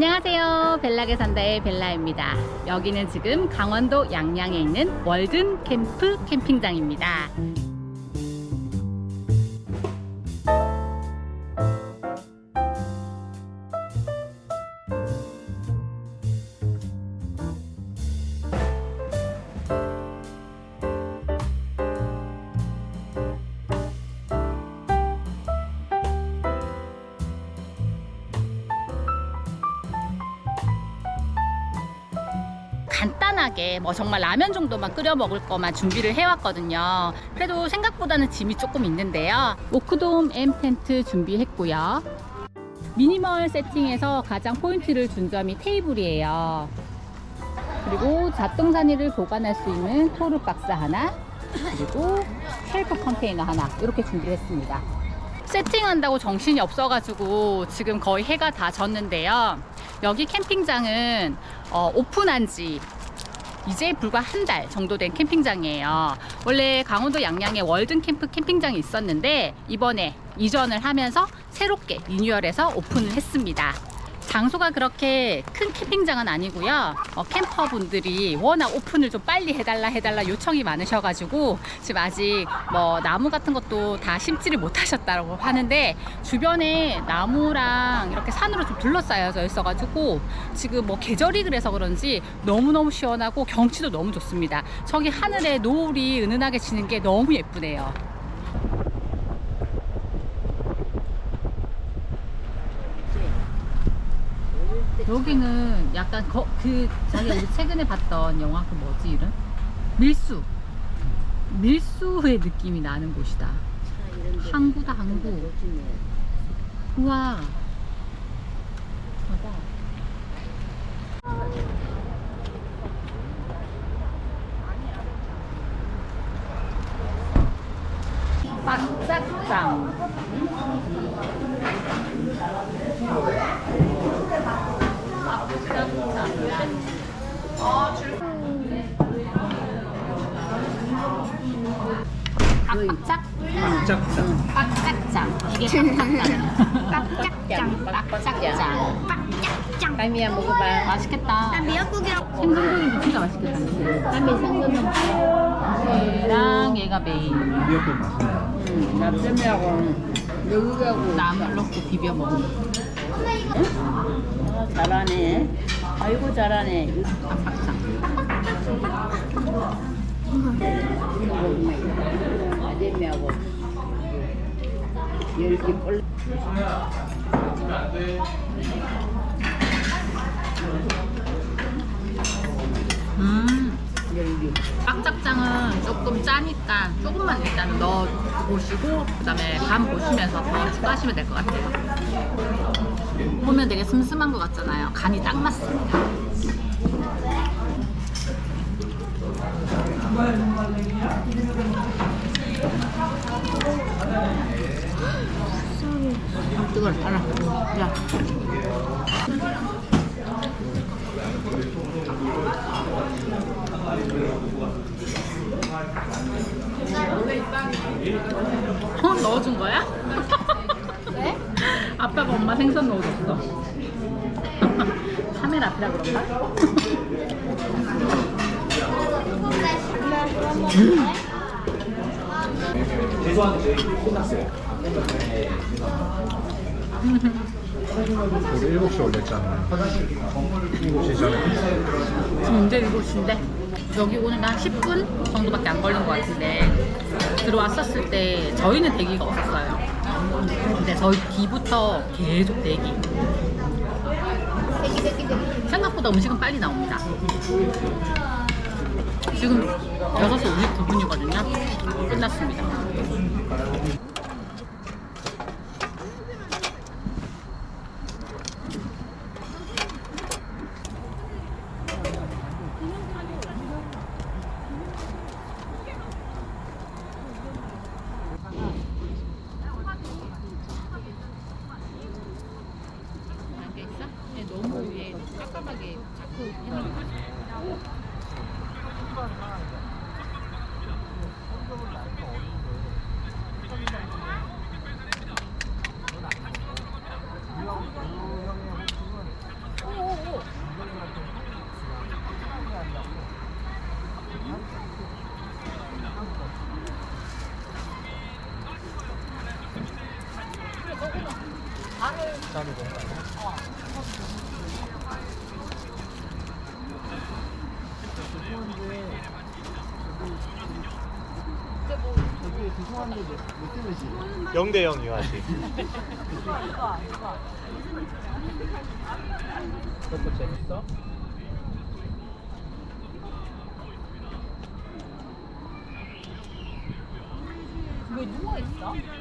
안녕하세요. 벨라게 산다의 벨라입니다. 여기는 지금 강원도 양양에 있는 월든 캠프 캠핑장입니다. 간단하게 뭐 정말 라면 정도만 끓여 먹을 거만 준비를 해왔거든요. 그래도 생각보다는 짐이 조금 있는데요. 오크돔 M 텐트 준비했고요. 미니멀 세팅에서 가장 포인트를 준 점이 테이블이에요. 그리고 잡동사니를 보관할 수 있는 토르 박스 하나, 그리고 쉘프 컨테이너 하나 이렇게 준비했습니다. 세팅한다고 정신이 없어가지고 지금 거의 해가 다 졌는데요. 여기 캠핑장은 어, 오픈한 지 이제 불과 한 달 정도 된 캠핑장이에요. 원래 강원도 양양에 월든 캠프 캠핑장이 있었는데 이번에 이전을 하면서 새롭게 리뉴얼해서 오픈을 했습니다. 장소가 그렇게 큰 캠핑장은 아니고요. 어, 캠퍼분들이 워낙 오픈을 좀 빨리 해달라 해달라 요청이 많으셔가지고 지금 아직 뭐 나무 같은 것도 다 심지를 못하셨다고 하는데 주변에 나무랑 이렇게 산으로 좀 둘러싸여져 있어가지고 지금 뭐 계절이 그래서 그런지 너무너무 시원하고 경치도 너무 좋습니다. 저기 하늘에 노을이 은은하게 지는 게 너무 예쁘네요. 여기는 약간 거, 그 자기 우리 최근에 봤던 영화 그 뭐지 이름? 밀수. 밀수의 느낌이 나는 곳이다. 항구다 항구. 우와. 봐봐. 빡짝장 빡짝장 빡짝장 빡짝짱. 딸미야 먹어봐. 맛있겠다 나 미역국이랑 생선구이도 진짜 맛있겠다 딸미 생선 얘랑 얘가 메인 미역국 맛있네. 나 쌤이하고 여기하고 나물 넣고 비벼 아, 잘하네. 아이고 잘하네. 이거 먹으면 아재미하고 열개 꼴. 음 열개. 빡짝장은 조금 짜니까 조금만 일단 넣어 보시고 그다음에 간 보시면서 더 추가하시면 될 것 같아요. 보면 되게 슴슴한 것 같잖아요. 간이 딱 맞습니다. 뜨거워. 알아. 야. 어 넣어준 거야? 네? 아빠가 엄마 생선 넣어줬어. 카메라 앞이라 그런가? 죄송한데 저희 끝났어요. 우리 7시 올렸잖아. 7시 전에. 지금 이제 7시인데 여기 오는 한 10분 정도밖에 안 걸린 것 같은데 들어왔었을 때 저희는 대기가 없었어요 근데 저희 뒤부터 계속 대기 생각보다 음식은 빨리 나옵니다 지금 6시 59분이거든요 끝났습니다 0대 0 유아지. 그것도 재밌어? 왜 누워 있어?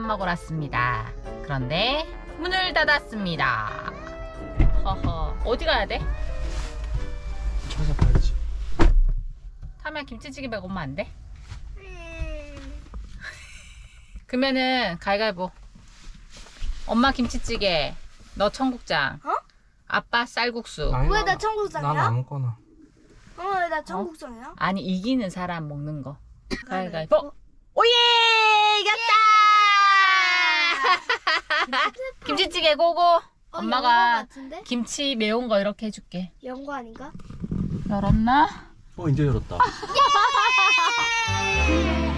밥 먹으러 왔습니다 그런데 문을 닫았습니다 허허 어디 가야 돼? 찾아봐야지. 타면 김치찌개 오면 안 돼? 그러면은 가위가위보 엄마 김치찌개 너 청국장 어? 아빠 쌀국수 왜나 청국장이야? 난 아무거나. 어, 왜 나 청국장이야? 아니 이기는 사람 먹는 거 가위가위보 오예 이겼다 김치찌개 고고 어, 엄마가 같은데? 김치 매운 거 이렇게 해줄게 연거 아닌가? 열었나? 어 이제 열었다.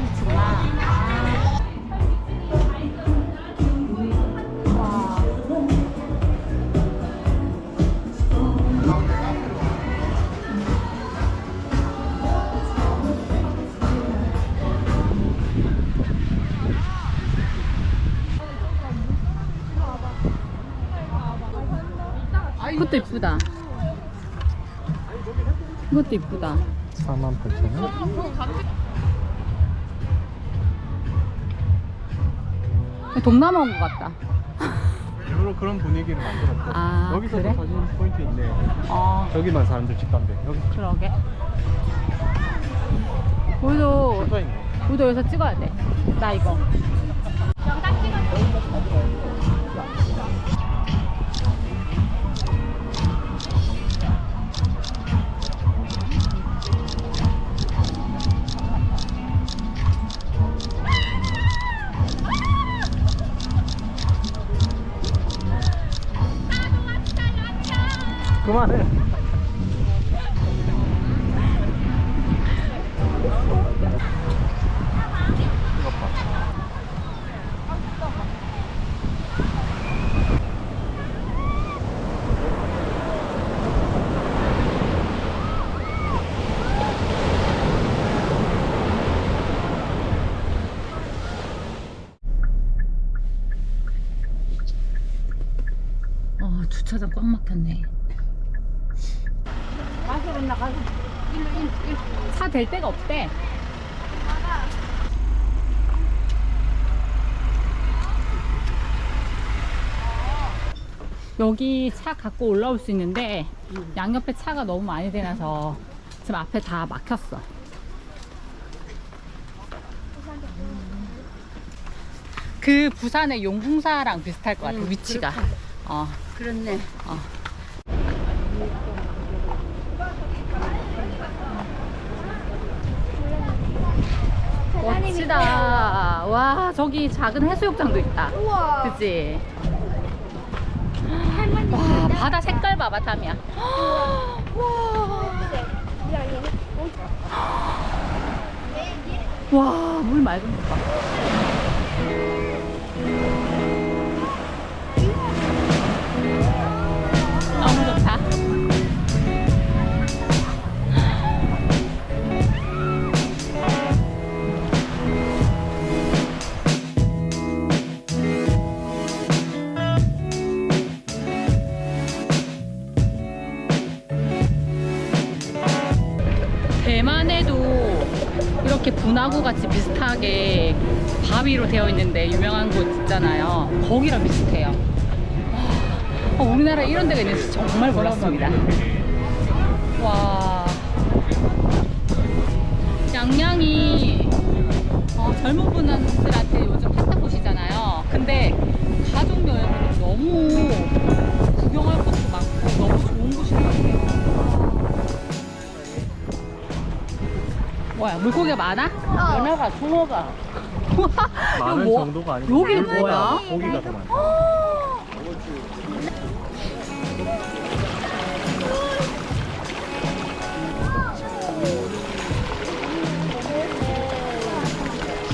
비치구나. 이것도 이쁘다. 이것도 이쁘다. 4만 8천 원. 동남아 온 것 같다. 일부러 그런 분위기를 만들었고 아, 여기서도 그래? 사진 포인트 있네 어, 저기만 사람들 집단데 여기 그러게. 우리도, 우리도 여기서 찍어야 돼. 나 이거. 그만해 이 것봐 어, 주차장 꽉 막혔네. 가서 나 가서 일로 일로 댈 데가 없대. 여기 차 갖고 올라올 수 있는데 양옆에 차가 너무 많이 대놔서 지금 앞에 다 막혔어. 그 부산의 용궁사랑 비슷할 것 같아 음, 위치가. 어. 그렇네. 멋지다. 와 저기 작은 해수욕장도 있다. 우와. 그치? 할머니. 와 바다 색깔 봐봐 타미야. 와물 맑은 것 봐. 이렇게 분화구 같이 비슷하게 바위로 되어 있는데 유명한 곳 있잖아요. 거기랑 비슷해요. 와, 어, 우리나라에 이런 데가 있는지 정말 몰랐습니다. 와. 양양이 어, 젊은 분들한테 요즘 핫한 곳이잖아요. 근데 가족 여행으로 너무 뭐야 물고기가 많아? 연어가 숭어가 많은 뭐- 정도가 아니고 여기는 물보다 뭐야? 고기가 더 많아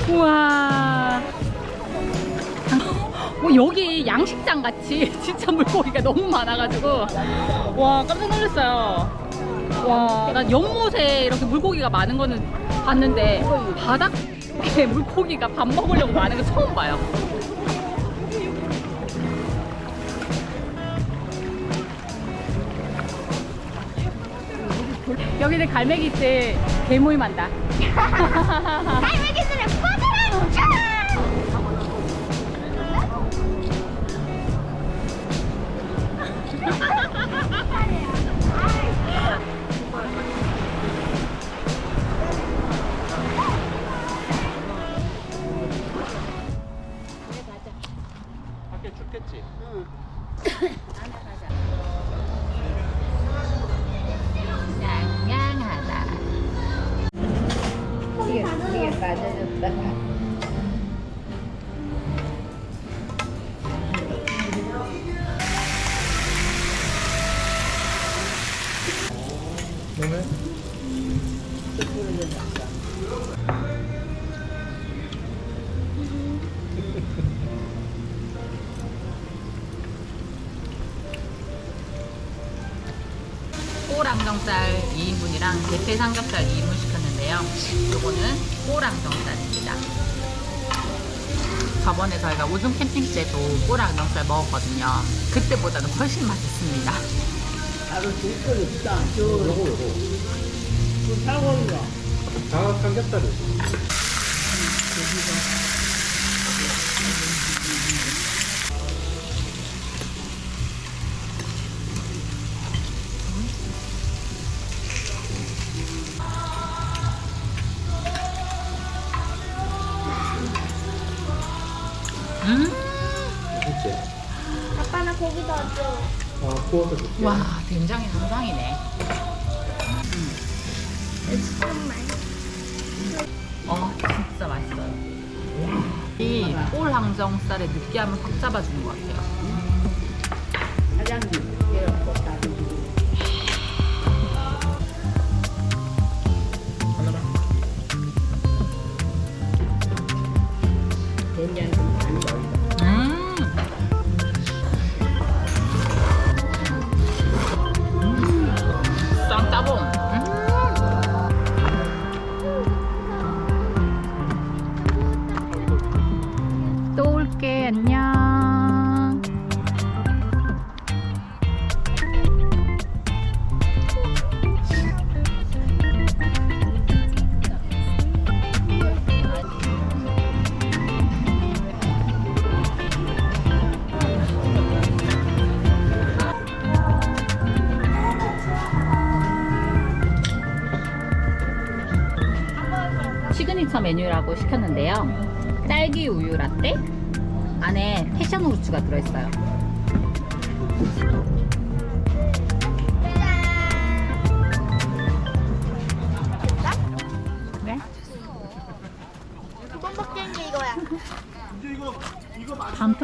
우와. 뭐 여기 양식장 같이 진짜 물고기가 너무 많아가지고 와 깜짝 놀랐어요. 와, 난 연못에 이렇게 물고기가 많은 거는 봤는데 바닥에 물고기가 밥 먹으려고 많은 거 처음 봐요. 여기는 갈매기 때 개모임 한다. 갈매기들을 2인분이랑 대패 삼겹살 2인분 시켰는데요. 요거는 꼬랑 정살입니다. 저번에 저희가 오줌 캠핑 때도 꼬랑 정살 먹었거든요. 그때보다는 훨씬 맛있습니다. 바로 줄거 있다. 저, 요거 요거. 그 사골이가. 장어 삼겹살이. 상상이네. 잠깐만. 어, 진짜 맛있어요. 이 꼴항정살의 느끼함을 확 잡아주는 것 같아요. 사장님, 안녕.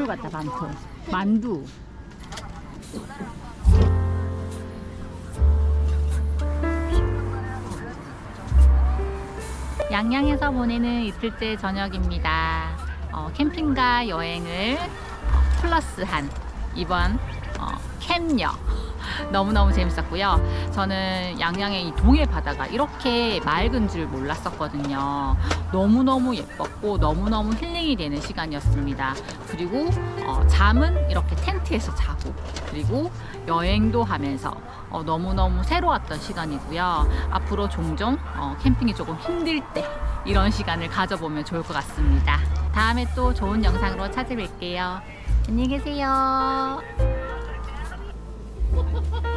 밤톨 같다 밤톨. 만두. 양양에서 보내는 이틀째 저녁입니다. 어, 캠핑과 여행을 어, 플러스한 이번 어, 캠녀 너무너무 재밌었고요. 저는 양양의 이 동해 바다가 이렇게 맑은 줄 몰랐었거든요. 너무너무 예뻤고 너무너무 힐링이 되는 시간이었습니다. 그리고 어, 잠은 이렇게 텐트에서 자고 그리고 여행도 하면서 어, 너무너무 새로웠던 시간이고요. 앞으로 종종 어, 캠핑이 조금 힘들 때 이런 시간을 가져보면 좋을 것 같습니다. 다음에 또 좋은 영상으로 찾아뵐게요. 안녕히 계세요. Ha ha ha!